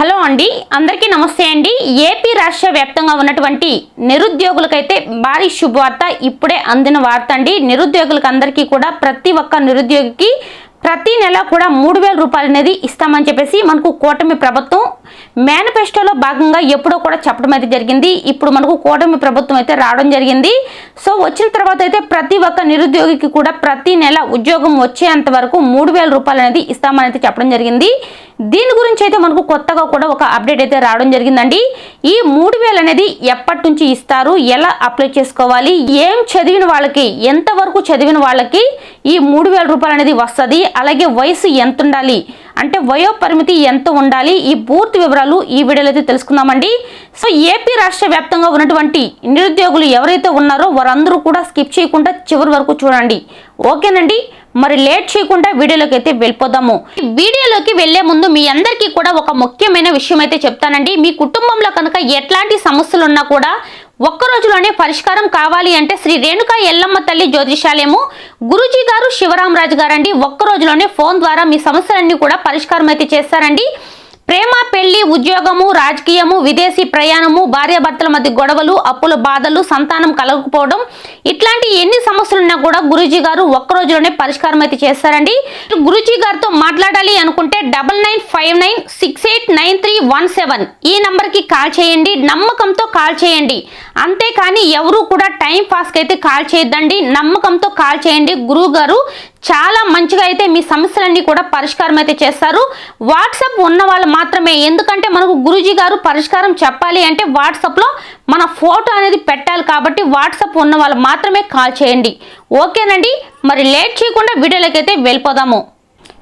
Hello అండి అందరికీ నమస్తే అండి. ఏపీ రాష్ట్ర వ్యాప్తంగా ఉన్నటువంటి నిరుద్యోగులకైతే భారీ శుభవార్త ఇప్పుడే అందిన వార్త అండి. నిరుద్యోగులకు అందరికీ కూడా ప్రతి ఒక్క నిరుద్యోగికి ప్రతి నెల కూడా మూడు వేల రూపాయలు అనేది ఇస్తామని చెప్పేసి మనకు కూటమి ప్రభుత్వం మేనిఫెస్టోలో భాగంగా ఎప్పుడో కూడా చెప్పడం అయితే జరిగింది. ఇప్పుడు మనకు కూటమి ప్రభుత్వం అయితే రావడం జరిగింది. సో వచ్చిన తర్వాత అయితే ప్రతి ఒక్క నిరుద్యోగికి కూడా ప్రతి నెల ఉద్యోగం వచ్చేంత వరకు మూడు వేల రూపాయలు అనేది ఇస్తామని అయితే చెప్పడం జరిగింది. దీని గురించి అయితే మనకు కొత్తగా కూడా ఒక అప్డేట్ అయితే రావడం జరిగిందండి. ఈ మూడు వేలు అనేది ఎప్పటి నుంచి ఇస్తారు? ఎలా అప్లై చేసుకోవాలి? ఏం చదివిన వాళ్ళకి ఎంతవరకు చదివిన వాళ్ళకి ఈ మూడు వేల రూపాయలు అనేది వస్తుంది? అలాగే వయసు ఎంత ఉండాలి అంటే వయో పరిమితి ఎంత ఉండాలి? ఈ పూర్తి వివరాలు ఈ వీడియోలో అయితే తెలుసుకుందామండి. సో ఏపీ రాష్ట్ర వ్యాప్తంగా ఉన్నటువంటి నిరుద్యోగులు ఎవరైతే ఉన్నారో వారందరూ కూడా స్కిప్ చేయకుండా చివరి వరకు చూడండి. ఓకేనండి? మరి లేట్ చేయకుండా వీడియోలోకి అయితే వెళ్ళిపోదాము. ఈ వీడియోలోకి వెళ్ళే ముందు మీ అందరికీ కూడా ఒక ముఖ్యమైన విషయం అయితే చెప్తానండి. మీ కుటుంబంలో కనుక ఎట్లాంటి సమస్యలు ఉన్నా కూడా ఒక్క రోజులోనే పరిష్కారం కావాలి అంటే శ్రీ రేణుకా ఎల్లమ్మ తల్లి జ్యోతిషాలయము గురుజీ గారు శివరామరాజు గారండి ఒక్క రోజులోనే ఫోన్ ద్వారా మీ సమస్యలన్నీ కూడా పరిష్కారం అయితే చేస్తారండి. ప్రేమ పెళ్ళి ఉద్యోగము రాజకీయము విదేశీ ప్రయాణము భార్యాభర్తల మధ్య గొడవలు అప్పుల బాధలు సంతానం కలగకపోవడం ఇట్లాంటి ఎన్ని సమస్యలు ఉన్నా కూడా గురూజీ గారు ఒక్క రోజులోనే పరిష్కారం అయితే చేస్తారండి. గురూజీ గారితో మాట్లాడాలి అనుకుంటే double nine five nine six eight nine three one seven ఈ నంబర్కి కాల్ చేయండి. నమ్మకంతో కాల్ చేయండి. అంతేకాని ఎవరు కూడా టైం పాస్కి అయితే కాల్ చేయొద్దండి. నమ్మకంతో కాల్ చేయండి. గురువు గారు చాలా మంచిగా అయితే మీ సమస్యలన్నీ కూడా పరిష్కారం అయితే చేస్తారు. వాట్సాప్ ఉన్న వాళ్ళు మాత్రమే. ఎందుకంటే మనకు గురూజీ గారు పరిష్కారం చెప్పాలి అంటే వాట్సాప్లో మన ఫోటో అనేది పెట్టాలి కాబట్టి వాట్సాప్ ఉన్న వాళ్ళు మాత్రమే కాల్ చేయండి. ఓకేనండి? మరి లేట్ చేయకుండా వీడియోలకైతే వెళ్ళిపోదాము.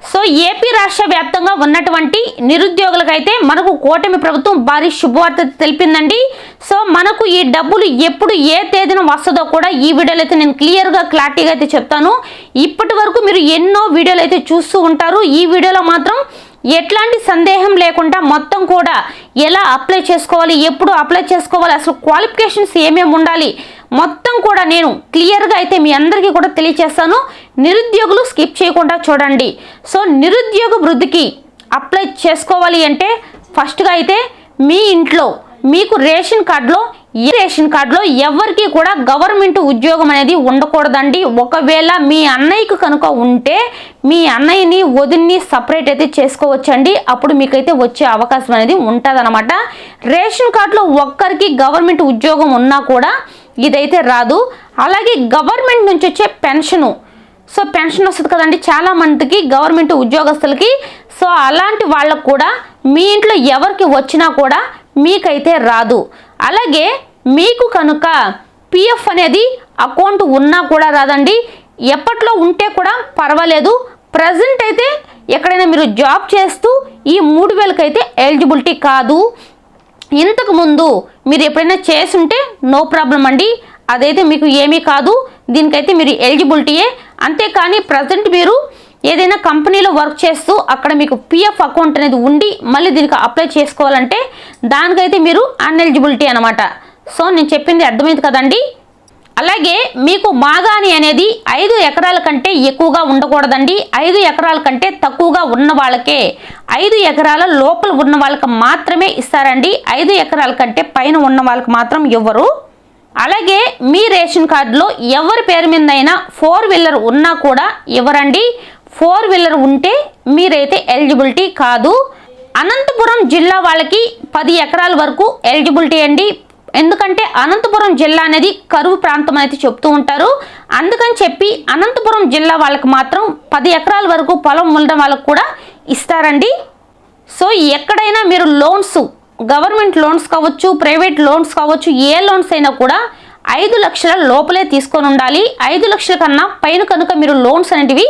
సో ఏపీ రాష్ట్ర వ్యాప్తంగా ఉన్నటువంటి నిరుద్యోగులకైతే మనకు కూటమి ప్రభుత్వం భారీ శుభవార్త తెలిపిందండి. సో మనకు ఈ డబ్బులు ఎప్పుడు ఏ తేదీన వస్తుందో కూడా ఈ వీడియోలో అయితే నేను క్లియర్గా క్లారిటీగా అయితే చెప్తాను. ఇప్పటి వరకు మీరు ఎన్నో వీడియోలు అయితే చూస్తూ ఉంటారు. ఈ వీడియోలో మాత్రం ఎట్లాంటి సందేహం లేకుండా మొత్తం కూడా ఎలా అప్లై చేసుకోవాలి ఎప్పుడు అప్లై చేసుకోవాలి అసలు క్వాలిఫికేషన్స్ ఏమేమి ఉండాలి మొత్తం కూడా నేను క్లియర్గా అయితే మీ అందరికీ కూడా తెలియచేస్తాను. నిరుద్యోగులు స్కిప్ చేయకుండా చూడండి. సో నిరుద్యోగ వృద్ధికి అప్లై చేసుకోవాలి అంటే ఫస్ట్గా అయితే మీ ఇంట్లో మీకు రేషన్ కార్డులో ఈ రేషన్ కార్డులో ఎవరికి కూడా గవర్నమెంట్ ఉద్యోగం అనేది ఉండకూడదండి. ఒకవేళ మీ అన్నయ్యకు కనుక ఉంటే మీ అన్నయ్యని వదిన్ని సపరేట్ అయితే చేసుకోవచ్చండి. అప్పుడు మీకైతే వచ్చే అవకాశం అనేది ఉంటుంది రేషన్ కార్డులో ఒక్కరికి గవర్నమెంట్ ఉద్యోగం ఉన్నా కూడా ఇదైతే రాదు. అలాగే గవర్నమెంట్ నుంచి వచ్చే పెన్షను. సో పెన్షన్ వస్తుంది కదండి చాలా మందికి గవర్నమెంట్ ఉద్యోగస్తులకి. సో అలాంటి వాళ్ళకు కూడా మీ ఇంట్లో ఎవరికి వచ్చినా కూడా మీకైతే రాదు. అలాగే మీకు కనుక పిఎఫ్ అనేది అకౌంట్ ఉన్నా కూడా రాదండి. ఎప్పట్లో ఉంటే కూడా పర్వాలేదు. ప్రజెంట్ అయితే ఎక్కడైనా మీరు జాబ్ చేస్తూ ఈ మూడు వేలకైతే ఎలిజిబిలిటీ కాదు. ఇంతకు ముందు మీరు ఎప్పుడైనా చేసుంటే నో ప్రాబ్లం అండి. అదైతే మీకు ఏమీ కాదు. దీనికైతే మీరు ఎలిజిబిలిటీయే. అంతేకాని ప్రజెంట్ మీరు ఏదైనా కంపెనీలో వర్క్ చేస్తూ అక్కడ మీకు పిఎఫ్ అకౌంట్ అనేది ఉండి మళ్ళీ దీనికి అప్లై చేసుకోవాలంటే దానికైతే మీరు అన్ఎలిజిబిలిటీ అనమాట సో నేను చెప్పింది అర్థమైంది కదండి? అలాగే మీకు మాగాని అనేది ఐదు ఎకరాల కంటే ఎక్కువగా ఉండకూడదండి. ఐదు ఎకరాల కంటే తక్కువగా ఉన్న వాళ్ళకే. ఐదు ఎకరాల లోపల ఉన్న వాళ్ళకి మాత్రమే ఇస్తారండి. ఐదు ఎకరాల కంటే పైన ఉన్న వాళ్ళకి మాత్రం ఇవ్వరు అలాగే మీ రేషన్ కార్డులో ఎవరి పేరు మీద అయినా ఫోర్ వీలర్ ఉన్నా కూడా ఇవ్వరండి. ఫోర్ వీలర్ ఉంటే మీరైతే ఎలిజిబిలిటీ కాదు. అనంతపురం జిల్లా వాళ్ళకి పది ఎకరాల వరకు ఎలిజిబిలిటీ అండి. ఎందుకంటే అనంతపురం జిల్లా అనేది కరువు ప్రాంతం అయితే చెప్తూ ఉంటారు. అందుకని చెప్పి అనంతపురం జిల్లా వాళ్ళకి మాత్రం పది ఎకరాల వరకు పొలం ఉండడం వాళ్ళకు కూడా ఇస్తారండి. సో ఎక్కడైనా మీరు లోన్స్ గవర్నమెంట్ లోన్స్ కావచ్చు ప్రైవేట్ లోన్స్ కావచ్చు ఏ లోన్స్ అయినా కూడా ఐదు లక్షల లోపలే తీసుకొని ఉండాలి. ఐదు లక్షల కన్నా పైన కనుక మీరు లోన్స్ అనేటివి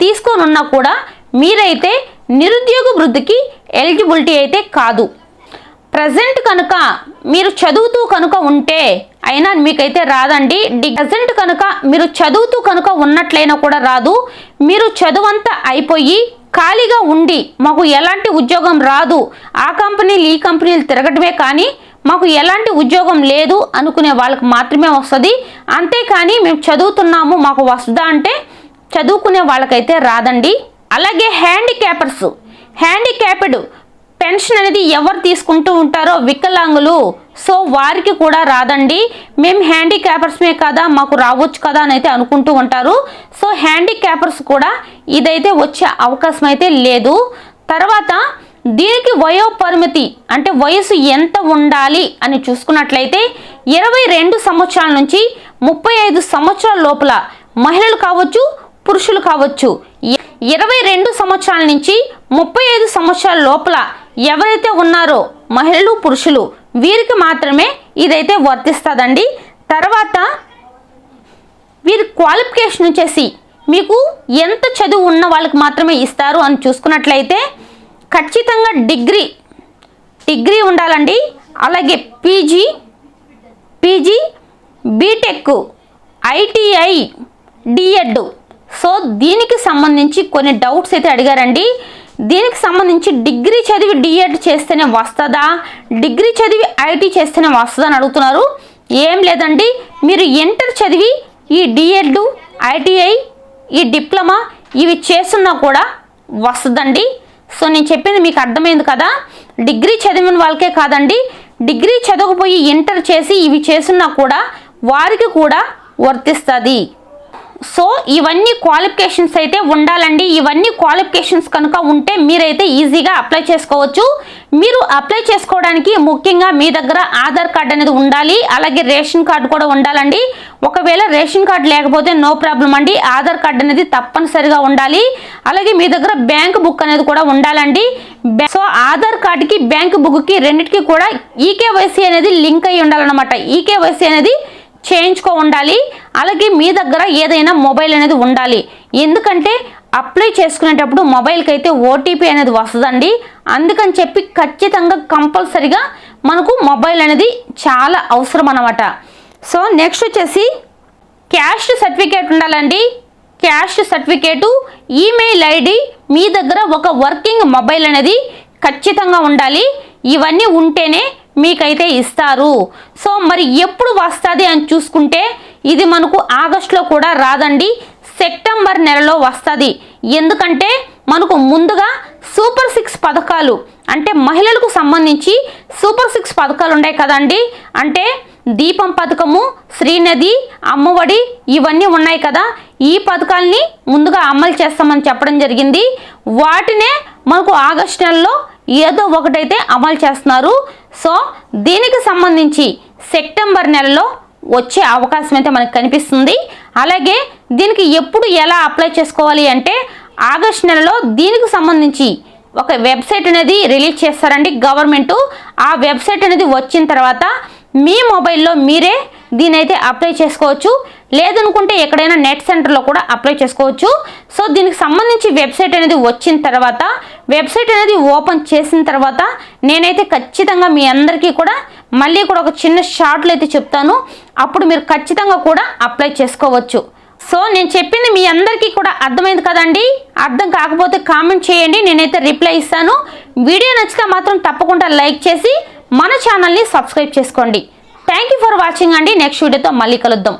తీసుకోనున్నా కూడా మీరైతే నిరుద్యోగ వృద్ధికి ఎలిజిబిలిటీ అయితే కాదు. ప్రజెంట్ కనుక మీరు చదువుతూ కనుక ఉంటే అయినా మీకైతే రాదండి. ప్రజెంట్ కనుక మీరు చదువుతూ కనుక ఉన్నట్లయినా కూడా రాదు. మీరు చదువంతా అయిపోయి ఖాళీగా ఉండి మాకు ఎలాంటి ఉద్యోగం రాదు. ఆ కంపెనీలు ఈ కంపెనీలు తిరగటమే కానీ మాకు ఎలాంటి ఉద్యోగం లేదు అనుకునే వాళ్ళకి మాత్రమే వస్తుంది. అంతేకాని మేము చదువుతున్నాము మాకు వస్తుందా అంటే చదువుకునే వాళ్ళకైతే రాదండి. అలాగే హ్యాండిక్యాపర్స్. హ్యాండిక్యాప్డ్ పెన్షన్ అనేది ఎవరు తీసుకుంటూ ఉంటారో వికలాంగులు. సో వారికి కూడా రాదండి. మేము హ్యాండిక్యాపర్స్మే కదా మాకు రావచ్చు కదా అని అయితే అనుకుంటూ ఉంటారు. సో హ్యాండిక్యాపర్స్ కూడా ఇదైతే వచ్చే అవకాశం అయితే లేదు. తర్వాత దీనికి వయో పరిమితి అంటే వయసు ఎంత ఉండాలి అని చూసుకున్నట్లయితే ఇరవై రెండు సంవత్సరాల నుంచి ముప్పై ఐదు సంవత్సరాల లోపల మహిళలు కావచ్చు పురుషులు కావచ్చు. ఇరవై రెండు సంవత్సరాల నుంచి ముప్పై ఐదు సంవత్సరాల లోపల ఎవరైతే ఉన్నారో మహిళలు పురుషులు వీరికి మాత్రమే ఇదైతే వర్తిస్తుందండి. తర్వాత వీరి క్వాలిఫికేషన్ వచ్చేసి మీకు ఎంత చదువు ఉన్న వాళ్ళకి మాత్రమే ఇస్తారు అని చూసుకున్నట్లయితే ఖచ్చితంగా డిగ్రీ డిగ్రీ ఉండాలండి. అలాగే PG PG BTech ITI DEd so దీనికి సంబంధించి కొన్ని డౌట్స్ అయితే అడిగారండి. దీనికి సంబంధించి డిగ్రీ చదివి డిఎడ్ చేస్తేనే వస్తుందా? డిగ్రీ చదివి ఐటీ చేస్తేనే వస్తుందా అని అడుగుతున్నారు. ఏం లేదండి. మీరు ఇంటర్ చదివి ఈ డిఎడ్ ఐటీఐ ఈ డిప్లొమా ఇవి చేస్తున్నా కూడా వస్తుందండి. సో నేను చెప్పింది మీకు అర్థమైంది కదా? డిగ్రీ చదివిన వాళ్ళకే కాదండి. డిగ్రీ చదవకపోయి ఇంటర్ చేసి ఇవి చేస్తున్నా కూడా వారికి కూడా వర్తిస్తుంది. సో ఇవన్నీ క్వాలిఫికేషన్స్ అయితే ఉండాలండి. ఇవన్నీ క్వాలిఫికేషన్స్ కనుక ఉంటే మీరైతే ఈజీగా అప్లై చేసుకోవచ్చు. మీరు అప్లై చేసుకోవడానికి ముఖ్యంగా మీ దగ్గర ఆధార్ కార్డ్ అనేది ఉండాలి. అలాగే రేషన్ కార్డు కూడా ఉండాలండి. ఒకవేళ రేషన్ కార్డు లేకపోతే నో ప్రాబ్లం అండి. ఆధార్ కార్డు అనేది తప్పనిసరిగా ఉండాలి. అలాగే మీ దగ్గర బ్యాంక్ బుక్ అనేది కూడా ఉండాలండి. సో ఆధార్ కార్డుకి బ్యాంక్ బుక్కి రెండింటికి కూడా ఈకేవైసీ అనేది లింక్ అయి ఉండాలన్నమాట. ఈకేవైసీ అనేది చేయించుకో ఉండాలి. అలాగే మీ దగ్గర ఏదైనా మొబైల్ అనేది ఉండాలి. ఎందుకంటే అప్లై చేసుకునేటప్పుడు మొబైల్కి అయితే ఓటీపీ అనేది వస్తుందండి. అందుకని చెప్పి ఖచ్చితంగా కంపల్సరిగా మనకు మొబైల్ అనేది చాలా అవసరం అనమాట సో నెక్స్ట్ వచ్చేసి క్యాష్ సర్టిఫికేట్ ఉండాలండి. క్యాష్ సర్టిఫికేటు ఈమెయిల్ ఐడి మీ దగ్గర ఒక వర్కింగ్ మొబైల్ అనేది ఖచ్చితంగా ఉండాలి. ఇవన్నీ ఉంటేనే మీకైతే ఇస్తారు. సో మరి ఎప్పుడు వస్తుంది అని చూసుకుంటే ఇది మనకు ఆగస్టులో కూడా రాదండి. సెప్టెంబర్ నెలలో వస్తుంది. ఎందుకంటే మనకు ముందుగా సూపర్ సిక్స్ పథకాలు అంటే మహిళలకు సంబంధించి సూపర్ సిక్స్ పథకాలు ఉన్నాయి కదండి. అంటే దీపం పథకము శ్రీనది అమ్మఒడి ఇవన్నీ ఉన్నాయి కదా. ఈ పథకాల్ని ముందుగా అమలు చేస్తామని చెప్పడం జరిగింది. వాటినే మనకు ఆగస్టు నెలలో ఏదో ఒకటైతే అమలు చేస్తున్నారు. సో దీనికి సంబంధించి సెప్టెంబర్ నెలలో వచ్చే అవకాశం అయితే మనకు కనిపిస్తుంది. అలాగే దీనికి ఎప్పుడు ఎలా అప్లై చేసుకోవాలి అంటే ఆగస్ట్ నెలలో దీనికి సంబంధించి ఒక వెబ్సైట్ అనేది రిలీజ్ చేస్తారండి గవర్నమెంట్. ఆ వెబ్సైట్ అనేది వచ్చిన తర్వాత మీ మొబైల్లో మీరే దీని అయితే అప్లై చేసుకోవచ్చు. లేదనుకుంటే ఎక్కడైనా నెట్ సెంటర్లో కూడా అప్లై చేసుకోవచ్చు. సో దీనికి సంబంధించి వెబ్సైట్ అనేది వచ్చిన తర్వాత వెబ్సైట్ అనేది ఓపెన్ చేసిన తర్వాత నేనైతే ఖచ్చితంగా మీ అందరికీ కూడా మళ్ళీ కూడా ఒక చిన్న షార్ట్లు అయితే చెప్తాను. అప్పుడు మీరు ఖచ్చితంగా కూడా అప్లై చేసుకోవచ్చు. సో నేను చెప్పింది మీ అందరికీ కూడా అర్థమైంది కదండి? అర్థం కాకపోతే కామెంట్ చేయండి నేనైతే రిప్లై ఇస్తాను. వీడియో నచ్చితే మాత్రం తప్పకుండా లైక్ చేసి మన ఛానల్ని సబ్స్క్రైబ్ చేసుకోండి. థ్యాంక్ యూ ఫర్ వాచింగ్ అండి. నెక్స్ట్ వీడియోతో మళ్ళీ కలుద్దాం.